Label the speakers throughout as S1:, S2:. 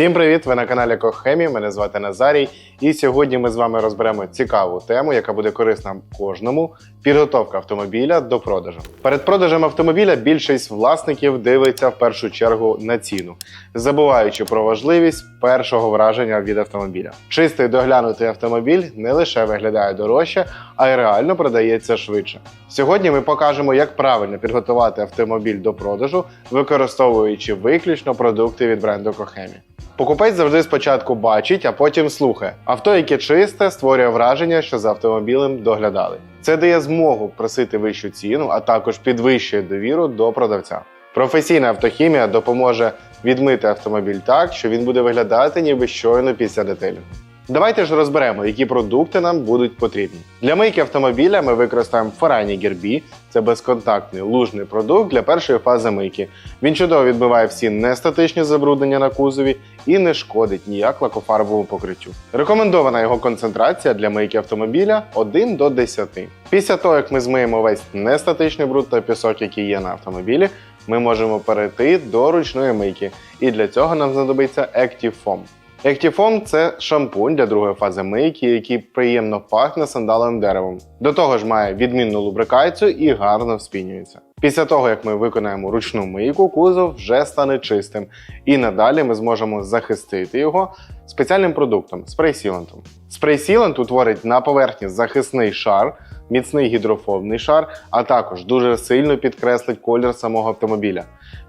S1: Всім привіт! Ви на каналі Кохемі. Мене звати Назарій. І сьогодні ми з вами розберемо цікаву тему, яка буде корисна кожному. Підготовка автомобіля до продажу. Перед продажем автомобіля більшість власників дивиться в першу чергу на ціну, забуваючи про важливість першого враження від автомобіля. Чистий доглянутий автомобіль не лише виглядає дорожче, а й реально продається швидше. Сьогодні ми покажемо, як правильно підготувати автомобіль до продажу, використовуючи виключно продукти від бренду Кохемі. Покупець завжди спочатку бачить, а потім слухає. Авто, яке чисте, створює враження, що за автомобілем доглядали. Це дає змогу просити вищу ціну, а також підвищує довіру до продавця. Професійна автохімія допоможе відмити автомобіль так, що він буде виглядати ніби щойно після детелів. Давайте ж розберемо, які продукти нам будуть потрібні. Для мийки автомобіля ми використаємо Форані Гербі. Це безконтактний лужний продукт для першої фази мийки. Він чудово відбиває всі нестатичні забруднення на кузові і не шкодить ніяк лакофарбовому покриттю. Рекомендована його концентрація для мийки автомобіля 1 до 10. Після того, як ми змиємо весь нестатичний бруд та пісок, який є на автомобілі, ми можемо перейти до ручної мийки. І для цього нам знадобиться Active Foam. Ектіфом це шампунь для другої фази мийки, який приємно пахне сандаловим деревом. До того ж має відмінну лубрикацію і гарно вспінюється. Після того, як ми виконаємо ручну мийку, кузов вже стане чистим, і надалі ми зможемо захистити його спеціальним продуктом спрей-сілантом. Спрей-сілант утворить на поверхні захисний шар, міцний гідрофобний шар, а також дуже сильно підкреслить колір самого автомобіля.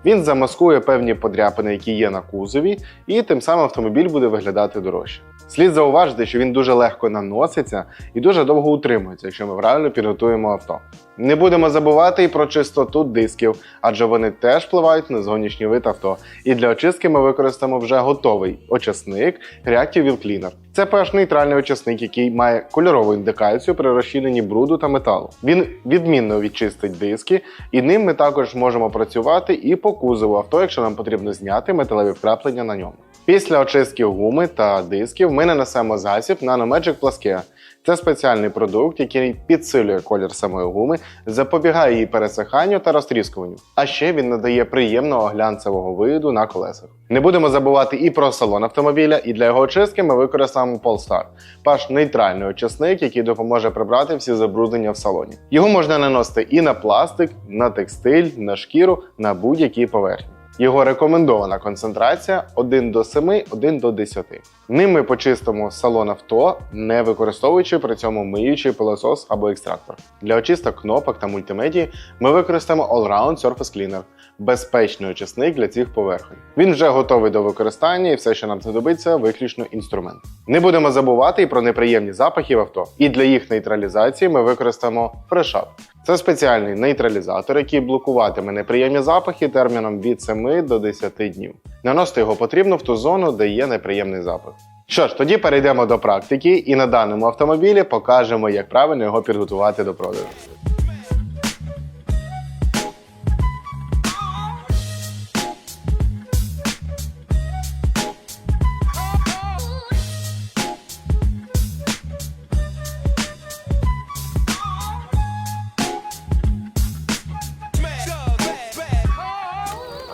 S1: Він замаскує певні подряпини, які є на кузові, і тим самим автомобіль буде виглядати дорожче. Слід зауважити, що він дуже легко наноситься і дуже довго утримується, якщо ми правильно підготуємо авто. Не будемо забувати і про чистоту дисків, адже вони теж впливають на зовнішній вид авто. І для очистки ми використаємо вже готовий очисник Reactive Wheel Cleaner. Це pH нейтральний очисник, який має кольорову індикацію при розчиненні бруду та металу. Він відмінно відчистить диски, і ним ми також можемо працювати і по кузову авто, якщо нам потрібно зняти металеві вкраплення на ньому. Після очистки гуми та дисків ми нанесемо засіб Nanomagic Plaskea. Це спеціальний продукт, який підсилює колір самої гуми, запобігає її пересиханню та розтріскуванню. А ще він надає приємного глянцевого виду на колесах. Не будемо забувати і про салон автомобіля, і для його очистки ми використаємо Polestar – паш нейтральний очисник, який допоможе прибрати всі забруднення в салоні. Його можна наносити і на пластик, на текстиль, на шкіру, на будь-якій поверхні. Його рекомендована концентрація 1 до 7, 1 до 10. Ним ми почистимо салон авто, не використовуючи при цьому миючий пилосос або екстрактор. Для очисток кнопок та мультимедії ми використаємо Allround Surface Cleaner безпечний очисник для цих поверхонь. Він вже готовий до використання, і все, що нам знадобиться, виключно інструмент. Не будемо забувати і про неприємні запахи в авто. І для їх нейтралізації ми використаємо фрешап. Це спеціальний нейтралізатор, який блокуватиме неприємні запахи терміном від 7 до 10 днів. Наносити його потрібно в ту зону, де є неприємний запах. Що ж, тоді перейдемо до практики і на даному автомобілі покажемо, як правильно його підготувати до продажу.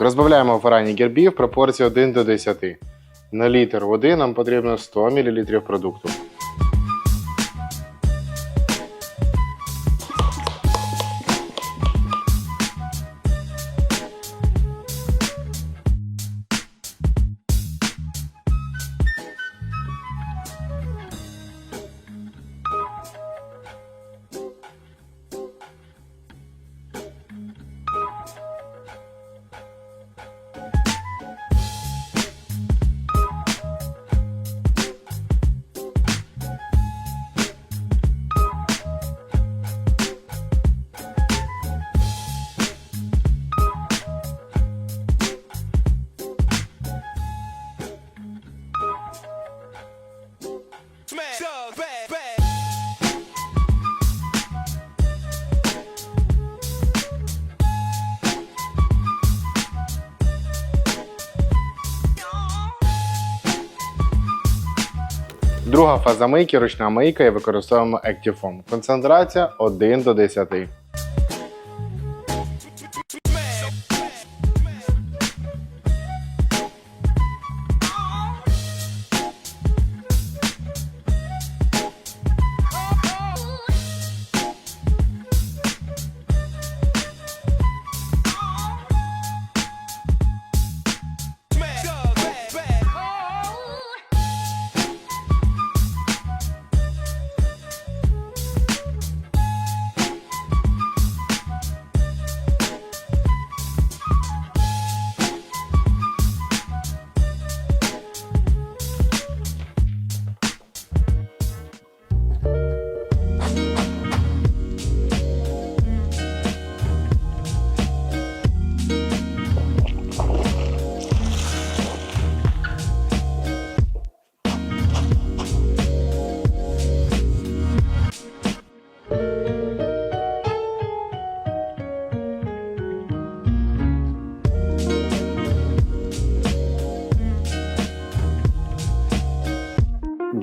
S1: Розбавляємо фарані гербів в пропорції 1 до 10. На літр води нам потрібно 100 мл продукту. Друга фаза мийки ручна мийка і використовуємо Actifoam. Концентрація 1 до 10.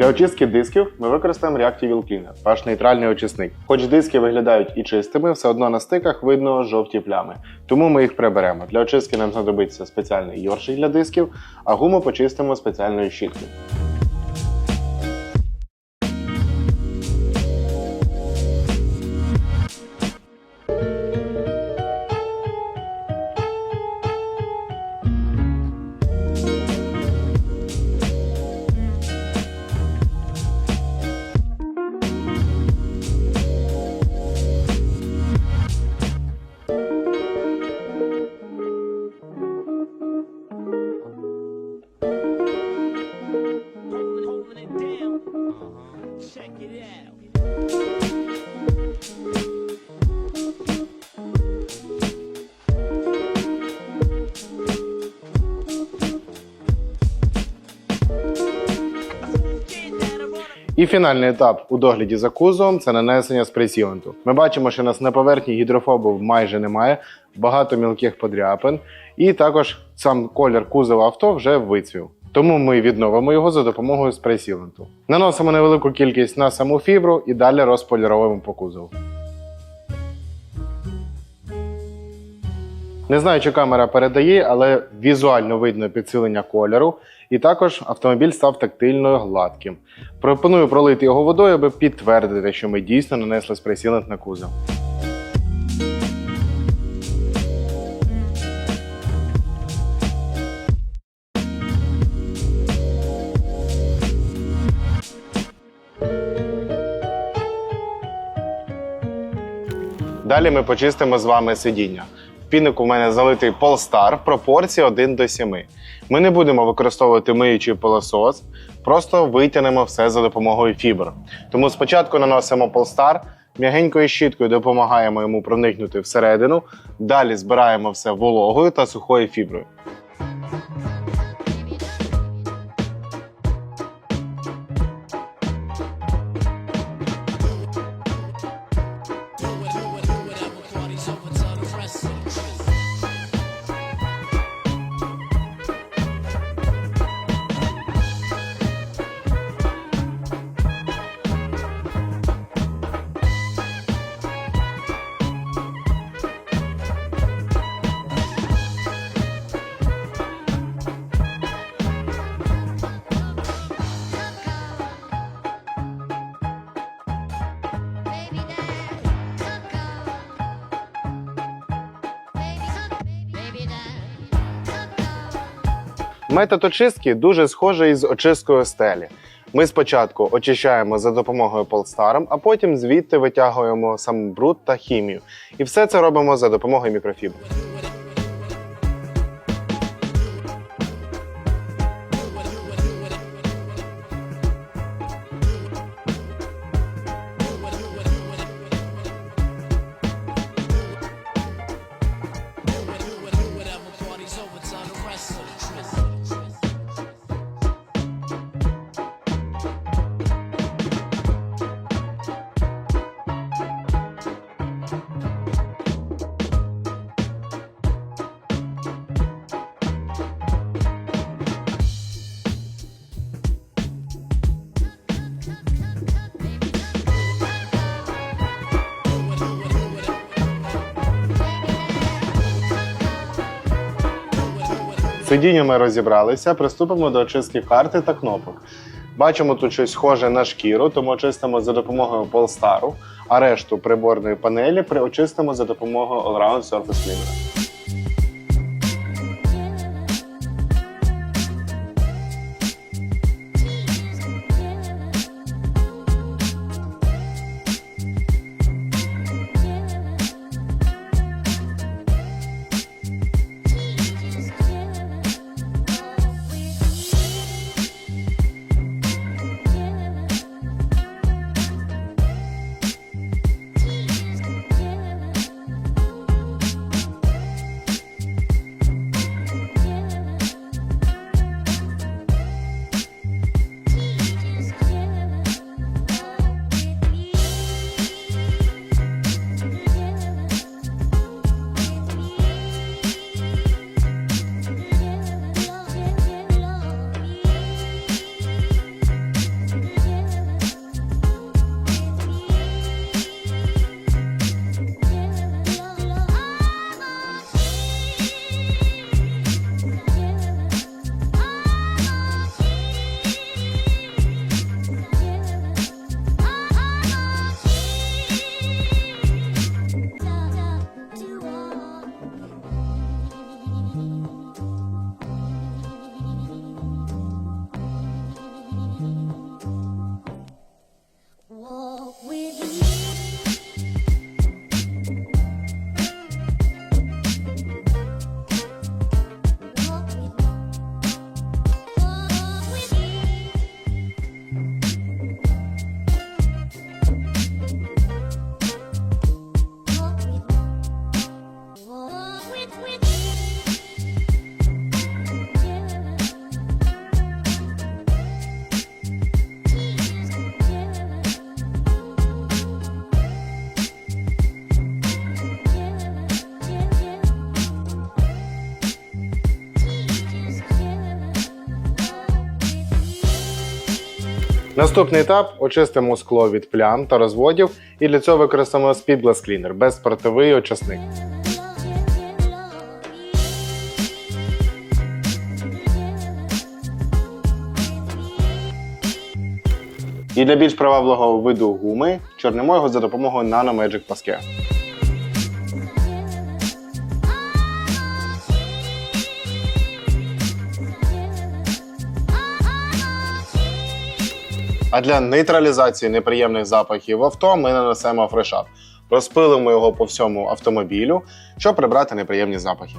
S1: Для очистки дисків ми використаємо Reactive Wheel Cleaner, ваш нейтральний очисник. Хоч диски виглядають і чистими, все одно на стиках видно жовті плями. Тому ми їх приберемо. Для очистки нам знадобиться спеціальний йоршик для дисків, а гуму почистимо спеціальною щіткою. І фінальний етап у догляді за кузовом це нанесення спрейсіленту. Ми бачимо, що у нас на поверхні гідрофобу майже немає, багато мілких подряпин, і також сам колір кузова авто вже вицвів. Тому ми відновимо його за допомогою спрейсіленту. Наносимо невелику кількість на саму фібру і далі розполіровуємо по кузову. Не знаю, чи камера передає, але візуально видно підсилення кольору, і також автомобіль став тактильно гладким. Пропоную пролити його водою, аби підтвердити, що ми дійсно нанесли спрейсілент на кузов. Далі ми почистимо з вами сидіння. В у мене залитий Polestar в пропорції 1 до 7. Ми не будемо використовувати миючий пилосос, просто витягнемо все за допомогою фібр. Тому спочатку наносимо Polestar, м'ягенькою щіткою допомагаємо йому проникнути всередину, далі збираємо все вологою та сухою фіброю. Метод очистки дуже схожий із очисткою стелі. Ми спочатку очищаємо за допомогою полстаром, а потім звідти витягуємо сам бруд та хімію. І все це робимо за допомогою мікрофібр. Сидіння ми розібралися, приступимо до очистки карти та кнопок. Бачимо тут щось схоже на шкіру, тому очистимо за допомогою полстару, а решту приборної панелі при- очистимо за допомогою Allround Surface Cleaner. Наступний етап очистимо скло від плям та розводів, і для цього використаємо Cleaner безспиртовий очисник. І для більш привабливого виду гуми чорнимо його за допомогою Nano Magic Pascal. А для нейтралізації неприємних запахів авто ми нанесемо фрешап. Розпилимо його по всьому автомобілю, щоб прибрати неприємні запахи.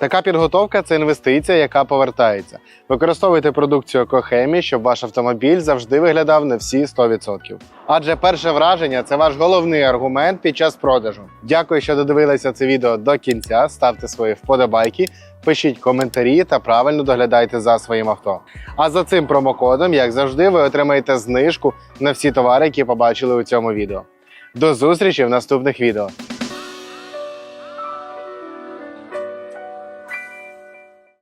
S1: Така підготовка це інвестиція, яка повертається. Використовуйте продукцію Кохемі, щоб ваш автомобіль завжди виглядав на всі 100%. Адже перше враження це ваш головний аргумент під час продажу. Дякую, що додивилися це відео до кінця. Ставте свої вподобайки, пишіть коментарі та правильно доглядайте за своїм авто. А за цим промокодом, як завжди, ви отримаєте знижку на всі товари, які побачили у цьому відео. До зустрічі в наступних відео.